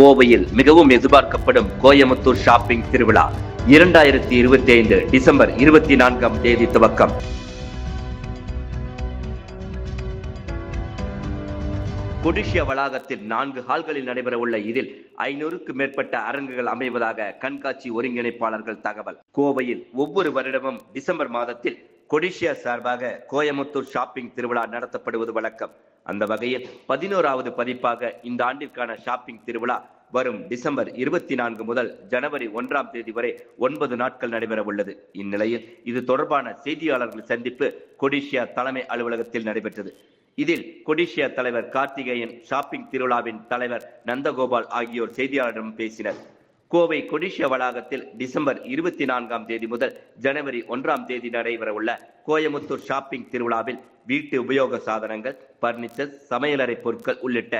கோவையில் மிகவும் எதிர்பார்க்கப்படும் கோயமுத்தூர் ஷாப்பிங் திருவிழா இரண்டாயிரத்தி இருபத்தி ஐந்து டிசம்பர் இருபத்தி நான்காம் தேதி துவக்கம். கொடிஷியா வளாகத்தில் நான்கு ஹால்களில் நடைபெற உள்ள இதில் ஐநூறுக்கு மேற்பட்ட அரங்குகள் அமைவதாக கண்காட்சி ஒருங்கிணைப்பாளர்கள் தகவல். கோவையில் ஒவ்வொரு வருடமும் டிசம்பர் மாதத்தில் கொடிஷியா சார்பாக கோயமுத்தூர் ஷாப்பிங் திருவிழா நடத்தப்படுவது வழக்கம். அந்த வகையில் பதினோராவது பதிப்பாக இந்த ஆண்டிற்கான ஷாப்பிங் திருவிழா வரும் டிசம்பர் இருபத்தி நான்கு முதல் ஜனவரி ஒன்றாம் தேதி வரை ஒன்பது நாட்கள் நடைபெற உள்ளது. இந்நிலையில் இது தொடர்பான செய்தியாளர்கள் சந்திப்பு கொடிஷியா தலைமை அலுவலகத்தில் நடைபெற்றது. இதில் கொடிஷியா தலைவர் கார்த்திகேயன் ஷாப்பிங் திருவிழாவின் தலைவர் நந்தகோபால் ஆகியோர் செய்தியாளரிடம் பேசினர். கோவை கொடிஷிய வளாகத்தில் டிசம்பர் இருபத்தி நான்காம் தேதி முதல் ஜனவரி ஒன்றாம் தேதி நடைபெறவுள்ள கோயமுத்தூர் ஷாப்பிங் திருவிழாவில் வீட்டு உபயோக சாதனங்கள் பர்னிச்சர் சமையலறை பொருட்கள் உள்ளிட்ட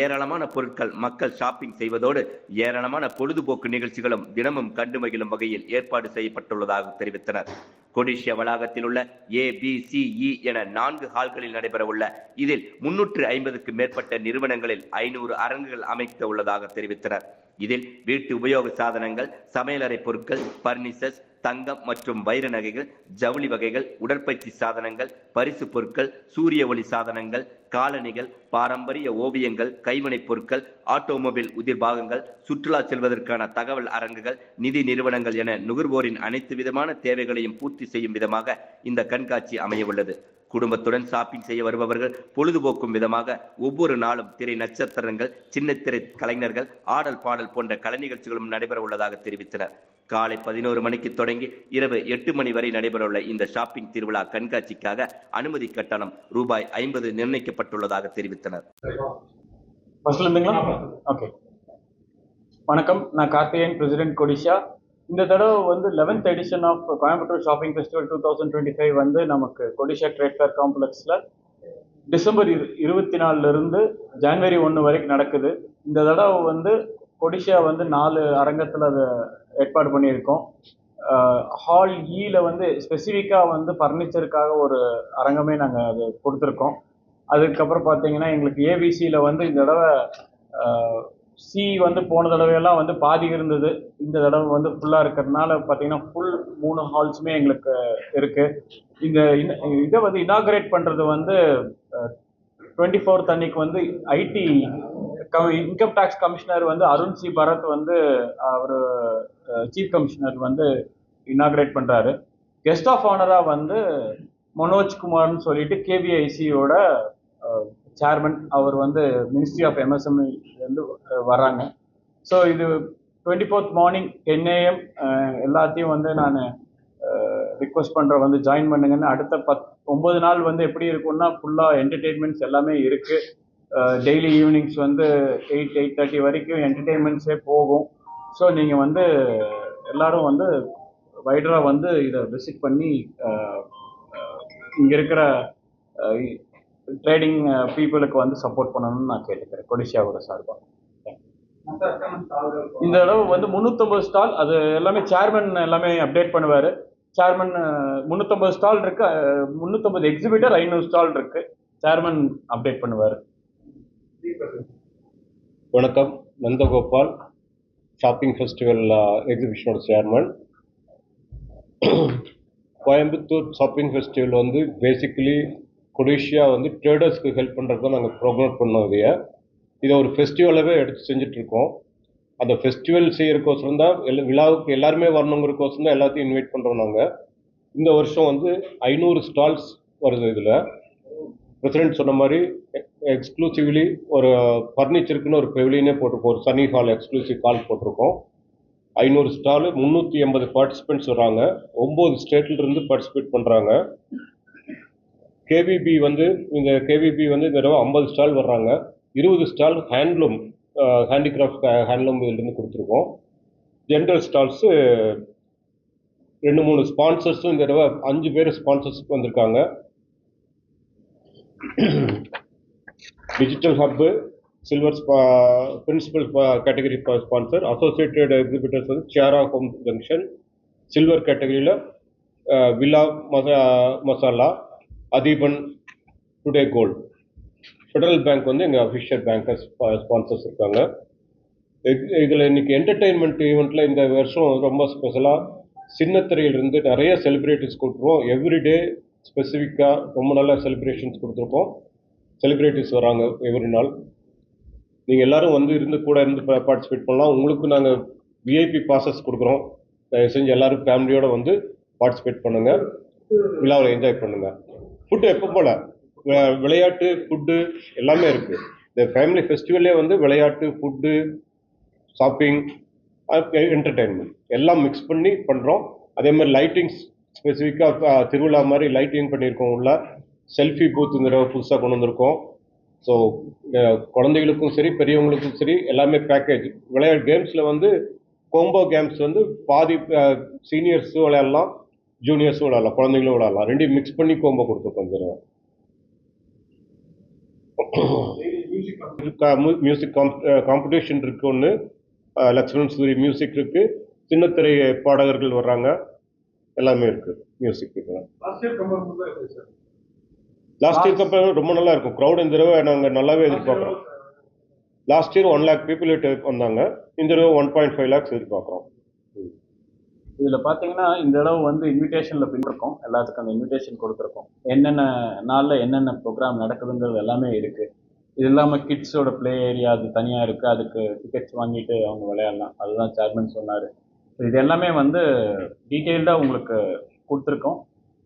ஏராளமான பொருட்கள் மக்கள் ஷாப்பிங் செய்வதோடு ஏராளமான பொழுதுபோக்கு நிகழ்ச்சிகளும் தினமும் கண்டு மகிழும் வகையில் ஏற்பாடு செய்யப்பட்டுள்ளதாக தெரிவித்தனர். கொடிஷிய வளாகத்தில் உள்ள ஏ பி சி இ என நான்கு ஹால்களில் நடைபெறவுள்ள இதில் முன்னூற்று ஐம்பதுக்கு மேற்பட்ட நிறுவனங்களில் ஐநூறு அரங்குகள் அமைக்க உள்ளதாக தெரிவித்தனர். இதில் வீட்டு உபயோக சாதனங்கள் சமையலறை பொருட்கள் பர்னிச்சர்ஸ் தங்கம் மற்றும் வைர நகைகள் ஜவுளி வகைகள் உடற்பயிற்சி சாதனங்கள் பரிசு பொருட்கள் சூரிய ஒளி சாதனங்கள் காலணிகள் பாரம்பரிய ஓவியங்கள் கைவினைப் பொருட்கள் ஆட்டோமொபைல் உதிர் பாகங்கள் சுற்றுலா செல்வதற்கான தகவல் அரங்குகள் நிதி நிறுவனங்கள் என நுகர்வோரின் அனைத்து விதமான தேவைகளையும் பூர்த்தி செய்யும் விதமாக இந்த கண்காட்சி அமையவுள்ளது. குடும்பத்துடன் ஷாப்பிங் செய்ய வருபவர்கள் பொழுதுபோக்கும் விதமாக ஒவ்வொரு நாளும் திரை நட்சத்திரங்கள் சின்ன திரை கலைஞர்கள் ஆடல் பாடல் போன்ற கலை நிகழ்ச்சிகளும் நடைபெற உள்ளதாக தெரிவித்தனர். காலை பதினோரு மணிக்கு தொடங்கி இரவு எட்டு மணி வரை நடைபெறவுள்ள இந்த ஷாப்பிங் திருவிழா கண்காட்சிக்காக அனுமதி கட்டணம் ரூபாய் ஐம்பது நிர்ணயிக்கப்பட்டுள்ளதாக தெரிவித்தனர். வணக்கம். நான் கார்த்திகேயன் பிரசிடென்ட் கொடிஷா இந்த தடவை வந்து eleventh edition of Coimbatore shopping festival two thousand twenty five வந்து நமக்கு கொடிஷா ட்ரேட் ஃபேர் காம்ப்ளெக்ஸில் டிசம்பர் இரு இருபத்தி நாலுலேருந்து ஜனவரி ஒன்று வரைக்கும் நடக்குது. இந்த தடவை வந்து கொடிஷா வந்து நாலு அரங்கத்தில் அதை ஏற்பாடு பண்ணியிருக்கோம். ஹால் ஈல e வந்து ஸ்பெசிஃபிக்காக வந்து ஃபர்னிச்சருக்காக ஒரு அரங்கமே நாங்கள் அது கொடுத்துருக்கோம். அதுக்கப்புறம் பார்த்தீங்கன்னா எங்களுக்கு ஏபிசியில் வந்து இந்த தடவை சி வந்து போன தடவையெல்லாம் வந்து பாதி இருந்தது. இந்த தடவை வந்து ஃபுல்லாக இருக்கிறதுனால பார்த்தீங்கன்னா ஃபுல் மூணு ஹால்ஸுமே எங்களுக்கு இருக்குது இந்த இதை வந்து இனாகரேட் பண்ணுறது வந்து டுவெண்ட்டி ஃபோர்த் அன்னைக்கு வந்து ஐடி இன்கம் டேக்ஸ் கமிஷனர் வந்து அருண் சி பரத் வந்து அவர் சீஃப் கமிஷனர் வந்து இனாகரேட் பண்ணுறாரு கெஸ்ட் ஆஃப் ஆனராக வந்து மனோஜ் குமார்னு சொல்லிட்டு கேவிஐசியோட சேர்மன் அவர் வந்து மினிஸ்ட்ரி ஆஃப் எம்எஸ்எம்இலேருந்து வராங்க வர்றாங்க. ஸோ இது twenty fourth morning ten AM எல்லாத்தையும் வந்து நான் ரிக்வஸ்ட் பண்ணுற வந்து ஜாயின் பண்ணுங்கன்னு. அடுத்த பத் ஒம்பது நாள் வந்து எப்படி இருக்கும்னா ஃபுல்லாக என்டர்டெயின்மெண்ட்ஸ் எல்லாமே இருக்குது டெய்லி ஈவினிங்ஸ் வந்து எயிட் எயிட் தேர்ட்டி வரைக்கும் என்டர்டெயின்மெண்ட்ஸே போகும். ஸோ நீங்கள் வந்து எல்லாரும் வந்து வைடராக வந்து இதை விசிட் பண்ணி இங்கே இருக்கிற ட்ரேடிங் பீப்புளுக்கு uh, வந்து சப்போர்ட் பண்ணணும்னு நான் கேட்டுக்கிறேன். கொடிஷியாவோட சார்பாக இந்த அளவு வந்து முந்நூற்றம்பது ஸ்டால் அது எல்லாமே சேர்மன் எல்லாமே அப்டேட் பண்ணுவார். சேர்மன் uh, முந்நூற்றம்பது ஸ்டால் இருக்கு முந்நூற்றம்பது எக்ஸிபிட்டர் ஐநூறு ஸ்டால் இருக்கு. சேர்மன் அப்டேட் பண்ணுவார். வணக்கம். நந்தகோபால் ஷாப்பிங் ஃபெஸ்டிவல் எக்ஸிபிஷனோட சேர்மன் கோயம்புத்தூர் ஷாப்பிங் ஃபெஸ்டிவல் வந்து பேசிக்கலி கொடிஷியா வந்து ட்ரேடர்ஸ்க்கு ஹெல்ப் பண்ணுறது தான் நாங்கள் ப்ரோக்ராம் பண்ணோம் இதைய. இதை ஒரு ஃபெஸ்டிவலாகவே எடுத்து செஞ்சிட்ருக்கோம் அந்த ஃபெஸ்டிவல் செய்கிறக்கோசரம் தான் எல்லா விழாவுக்கு எல்லாருமே வரணுங்கிறக்கோசரம் தான் எல்லாத்தையும் இன்வைட் பண்ணுறோம் நாங்கள் இந்த வருஷம் வந்து ஐநூறு ஸ்டால்ஸ் வருது இதில். பிரசிடென்ட் சொன்ன மாதிரி எக்ஸ்க்ளூசிவ்லி ஒரு ஃபர்னிச்சருக்குன்னு ஒரு பெவிலியனே போட்டிருக்கோம். ஒரு சனி ஹால் எக்ஸ்க்ளூசிவ் ஹால் போட்டிருக்கோம். ஐநூறு ஸ்டாலு முந்நூற்றி எண்பது பார்ட்டிசிபெண்ட்ஸ் வராங்க. ஒம்பது ஸ்டேட்லேருந்து பார்ட்டிசிபேட் பண்ணுறாங்க கேவிபி வந்து இந்த கேவிபி வந்து இந்த தடவை ஐம்பது ஸ்டால் வர்றாங்க. இருபது ஸ்டால் ஹேண்ட்லூம் ஹேண்டிகிராஃப்ட் ஹேண்ட்லூம் இதுலேருந்து கொடுத்துருக்கோம். ஜென்ரல் ஸ்டால்ஸு ரெண்டு மூணு ஸ்பான்சர்ஸும் இந்த தடவை அஞ்சு பேர் ஸ்பான்சர்ஸ் வந்திருக்காங்க. Digital hub silver spa principal category sponsor associated exhibitors வந்து சேரா ஹோம் ஜங்ஷன் சில்வர் கேட்டகரியில் வில்லா மசா மசாலா அதீபன் டுடே கோல்ட் ஃபெடரல் பேங்க் வந்து எங்கள் அஃபிஷியல் பேங்கர்ஸ் ஸ்பான்சர்ஸ் இருக்காங்க. இதில் இதுல இன்னைக்கு என்டர்டெயின்மெண்ட் ஈவெண்ட்டில் இந்த வருஷம் ரொம்ப ஸ்பெஷலாக சின்னத்திரையிலிருந்து நிறைய செலிப்ரிட்டிஸ் கொடுத்துருவோம் எவ்ரிடே ஸ்பெசிஃபிக்காக ரொம்ப நல்ல செலிப்ரேஷன்ஸ் கொடுத்துருக்கோம். செலிப்ரிட்டிஸ் வராங்க எவ்ரி நாள். நீங்கள் எல்லோரும் வந்து இருந்து கூட இருந்து பார்ட்டிசிபேட் பண்ணலாம். உங்களுக்கு நாங்கள் விஐபி பாசஸ் கொடுக்குறோம். தயவு செஞ்சு எல்லோரும் ஃபேமிலியோடு வந்து பார்ட்டிசிபேட் பண்ணுங்கள் விழாவில் என்ஜாய் பண்ணுங்கள் ஃபுட்டு எப்போ போல்? விளையாட்டு ஃபுட்டு எல்லாமே இருக்குது இந்த ஃபேமிலி ஃபெஸ்டிவல்லே வந்து விளையாட்டு ஃபுட்டு ஷாப்பிங் என்டர்டெயின்மெண்ட் எல்லாம் மிக்ஸ் பண்ணி பண்ணுறோம் அதே மாதிரி லைட்டிங்ஸ் ஸ்பெசிஃபிக்காக திருவிழா மாதிரி லைட்டிங் பண்ணியிருக்கோம் உள்ள. செல்ஃபி பூத்துங்கிற புதுசாக கொண்டு வந்திருக்கோம். ஸோ குழந்தைகளுக்கும் சரி பெரியவங்களுக்கும் சரி எல்லாமே பேக்கேஜ் விளையாட்டு கேம்ஸில் வந்து கோம்போ கேம்ஸ் வந்து பாதி சீனியர்ஸும் விளையாடலாம். ஜூனியர்ஸும் விளையாடலாம் குழந்தைங்களும் விளையாடலாம். ரெண்டையும் மிக்ஸ் பண்ணி கோம்போ கொடுத்துருக்கோம் இந்த தடவை. மியூசிக் காம்படிஷன் இருக்கு ஒன்று லக்ஷ்மண் சூரி மியூசிக் இருக்கு. சின்னத்திரை பாடகர்கள் வர்றாங்க. எல்லாமே இருக்கு மியூசிக் லாஸ்ட் இயர்க்கு அப்புறம் ரொம்ப நல்லா இருக்கும். க்ரௌட் இந்த தடவை நாங்கள் நல்லாவே எதிர்பார்க்குறோம். Last year one lakh people வந்தாங்க. இந்த தடவை ஒன் பாயிண்ட் ஃபைவ் லேக்ஸ் எதிர்பார்க்குறோம். இதில் பார்த்தீங்கன்னா இந்த தடவை வந்து இன்விடேஷனில் பின்னிருக்கோம். எல்லாத்துக்கும் அந்த இன்விடேஷன் கொடுத்துருக்கோம். என்னென்ன நாளில் என்னென்ன ப்ரோக்ராம் நடக்குதுங்கிறது எல்லாமே இருக்குது இது இல்லாமல் கிட்ஸோட ப்ளே ஏரியா அது தனியாக இருக்குது அதுக்கு டிக்கெட்ஸ் வாங்கிட்டு அவங்க விளையாடலாம். அதுதான் சேர்மன் சொன்னார். இது எல்லாமே வந்து டீட்டெயில்டாக உங்களுக்கு கொடுத்துருக்கோம்.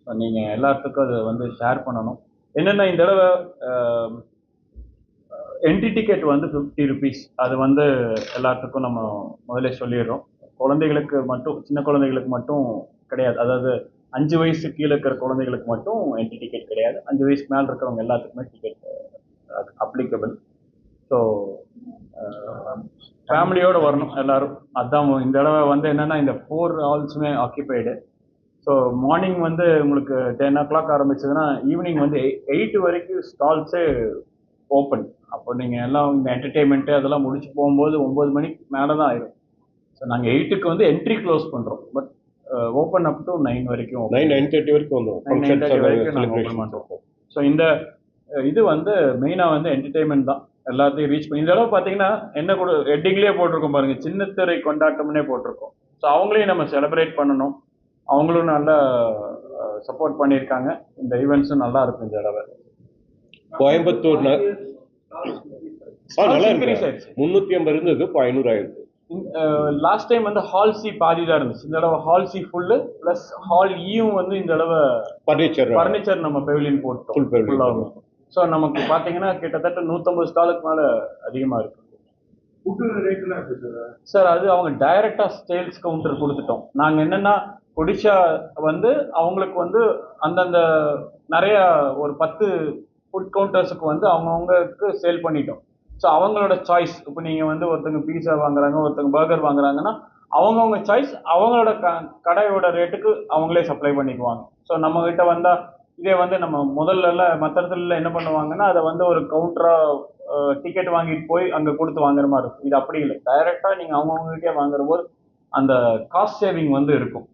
ஸோ நீங்கள் எல்லாத்துக்கும் அதை வந்து ஷேர் பண்ணணும். என்னென்ன இந்த தடவை என்ட்ரி டிக்கெட் வந்து ஃபிஃப்டி ருபீஸ் அது வந்து எல்லாத்துக்கும் நம்ம முதல்ல சொல்லிடுறோம். குழந்தைகளுக்கு மட்டும் சின்ன குழந்தைகளுக்கு மட்டும் கிடையாது. அதாவது அஞ்சு வயசு கீழே இருக்கிற குழந்தைகளுக்கு மட்டும் என்ட்ரி டிக்கெட் கிடையாது. அஞ்சு வயசுக்கு மேலே இருக்கிறவங்க எல்லாத்துக்குமே டிக்கெட் அப்ளிகபிள் ஸோ ஃபேமிலியோடு வரணும் எல்லாரும். அதான் இந்த தடவை வந்து என்னென்னா இந்த ஃபோர் ஹால்ஸுமே ஆக்கியபைடு ஸோ மார்னிங் வந்து உங்களுக்கு டென் ஓ கிளாக் ஆரம்பிச்சதுன்னா ஈவினிங் வந்து எயிட் வரைக்கும் ஸ்டால்ஸே ஓப்பன் அப்போ நீங்கள் எல்லாம் இந்த என்டர்டெயின்மெண்ட்டு அதெல்லாம் முடிச்சு போகும்போது ஒம்பது மணிக்கு மேலே தான் ஆயிரும். ஸோ நாங்கள் எயிட்டுக்கு வந்து என்ட்ரி க்ளோஸ் பண்ணுறோம் but open up to nine வரைக்கும் open. நைன் நைன் தேர்ட்டி வரைக்கும் வந்துடும் nine thirty வரைக்கும் நாங்க open ஃபங்க்ஷன்ஸ் பண்றோம். ஸோ இந்த அஹ், இது வந்து மெயினாக வந்து என்டர்டெயின்மெண்ட் தான். எல்லாத்தையும் ரீச் பண்ணி இந்த தடவை பார்த்தீங்கன்னா என்ன கூட ஹெட்டிங்லேயே போட்டிருக்கோம் பாருங்க. சின்னத்திரை கொண்டாட்டம்னே போட்டிருக்கோம். ஸோ அவங்களையும் நம்ம செலிப்ரேட் பண்ணணும். அவங்களும் நல்லா சப்போர்ட் பண்ணியிருக்காங்க. இந்த ஈவெண்ட்ஸும் நல்லா இருக்கும் இந்த தடவை. கோயம்புத்தூர் ந- ஆ நல்லா இருக்கு. ஆயிடுச்சு. முந்நூற்றி ஐம்பது இருந்தது இப்போ ஐநூறு ஆயிருக்கு லாஸ்ட் டைம் வந்து ஹால் சி பாதி தான் இருந்துச்சு. இந்த தடவை hall C full plus hall ஈயும் வந்து இந்த தடவை ஃபர்னிச்சர் ஃபர்னிச்சர் நம்ம பெவிலியன் போட்டோம் pavilion. ஃபுல்லாகும் ஸோ நமக்கு பார்த்தீங்கன்னா கிட்டத்தட்ட நூற்றம்பது ஸ்டாலுக்கு மேலே அதிகமாக இருக்கு. சார் அது அவங்க டைரக்டா சேல்ஸ் கவுண்டர் கொடுத்துட்டோம். நாங்க என்னன்னா ஒடிஷா வந்து அவங்களுக்கு வந்து அந்தந்த நிறைய ஒரு பத்து ஃபுட் கவுண்டர்ஸுக்கு வந்து அவங்கவுங்களுக்கு சேல் பண்ணிட்டோம். ஸோ அவங்களோட சாய்ஸ் இப்போ நீங்க வந்து ஒருத்தங்க பீஸா வாங்குறாங்க ஒருத்தங்க பர்கர் வாங்குறாங்கன்னா அவங்கவுங்க சாய்ஸ் அவங்களோட க கடையோட ரேட்டுக்கு அவங்களே சப்ளை பண்ணிக்குவாங்க. ஸோ நம்ம கிட்ட வந்தா இதே வந்து நம்ம முதல்ல மற்ற இடத்துல என்ன பண்ணுவாங்கன்னா அதை வந்து ஒரு கவுண்டரா டிக்கெட் வாங்கிட்டு போய் அங்க கொடுத்து வாங்குற மாதிரி இருக்கும். இது அப்படி இல்லை. டைரக்டா நீங்க அவங்கவுங்ககிட்டே வாங்குற போது அந்த காஸ்ட் சேவிங் வந்து இருக்கும்.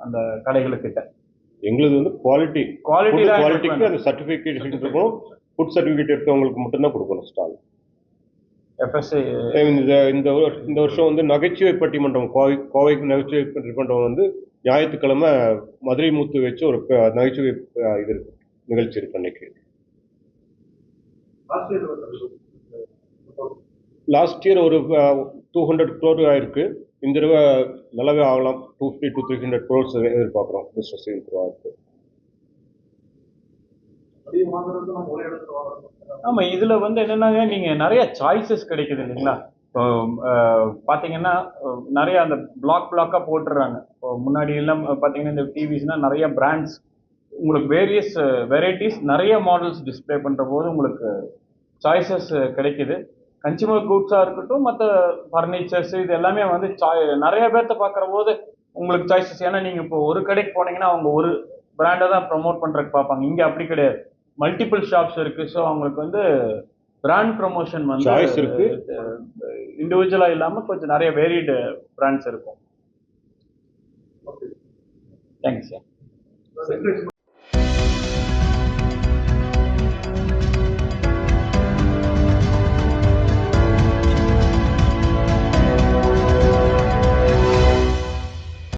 அந்த கடைகளுக்கிட்ட. எங்களுது வந்து குவாலிட்டி குவாலிட்டி எங்களுக்கு குவாலிட்டிக்கு. அந்த சர்டிஃபிகேஷன் இருக்கணும். ஃபுட் சர்டிஃபிகேட் இருக்கவங்களுக்கு மட்டும்தான் கொடுக்கணும் ஸ்டால் FSA இந்த இந்த வரு- இந்த வருஷம் வந்து நகைச்சுவை பட்டிமன்றம் கோவை கோவைக்கு நகைச்சுவை பட்டிமன்றம் வந்து ஞாயிற்றுக்கிழமை மதுரை மூத்து வச்சு ஒரு நகைச்சுவை இது இருக்கு நிகழ்ச்சி இருக்கு அன்னைக்கு. லாஸ்ட் இயர் ஒரு டூ ஹண்ட்ரட் க்ரோர் ஆயிருக்கு. இந்த தடவை நல்லாவே ஆகலாம். Two fifty two three hundred crores எதிர்பார்க்குறோம். பிஸ்னஸ் இம்ப்ரூவ் ஆகுது ஆமா இதுல வந்து என்னன்னாங்க நீங்க நிறைய சாய்ஸஸ் கிடைக்குது இல்லைங்களா? இப்போ பார்த்தீங்கன்னா பாத்தீங்கன்னா நிறைய அந்த பிளாக் பிளாக்கா போட்டுடுறாங்க இப்போ முன்னாடி எல்லாம் பாத்தீங்கன்னா இந்த டிவிஸ்னா நிறைய பிராண்ட்ஸ் உங்களுக்கு வேரியஸ் வெரைட்டிஸ் நிறைய மாடல்ஸ் டிஸ்ப்ளே பண்ற போது உங்களுக்கு சாய்ஸஸ் கிடைக்குது. கன்சியூமர் குட்ஸாக இருக்கட்டும் மற்ற ஃபர்னிச்சர்ஸ் இது எல்லாமே வந்து சாய் நிறைய பேர்த்த பார்க்குற போது உங்களுக்கு சாய்ஸஸ் ஏன்னா நீங்கள் இப்போ ஒரு கடைக்கு போனீங்கன்னா அவங்க ஒரு பிராண்டை தான் ப்ரமோட் பண்ணுறதுக்கு பார்ப்பாங்க. இங்கே அப்படி கிடையாது. மல்டிபிள் ஷாப்ஸ் இருக்கு. ஸோ அவங்களுக்கு வந்து பிராண்ட் ப்ரமோஷன் வந்து இருக்கு. இண்டிவிஜுவலாக இல்லாமல் கொஞ்சம் நிறைய வேரியடு பிராண்ட்ஸ் இருக்கும். Thanks sir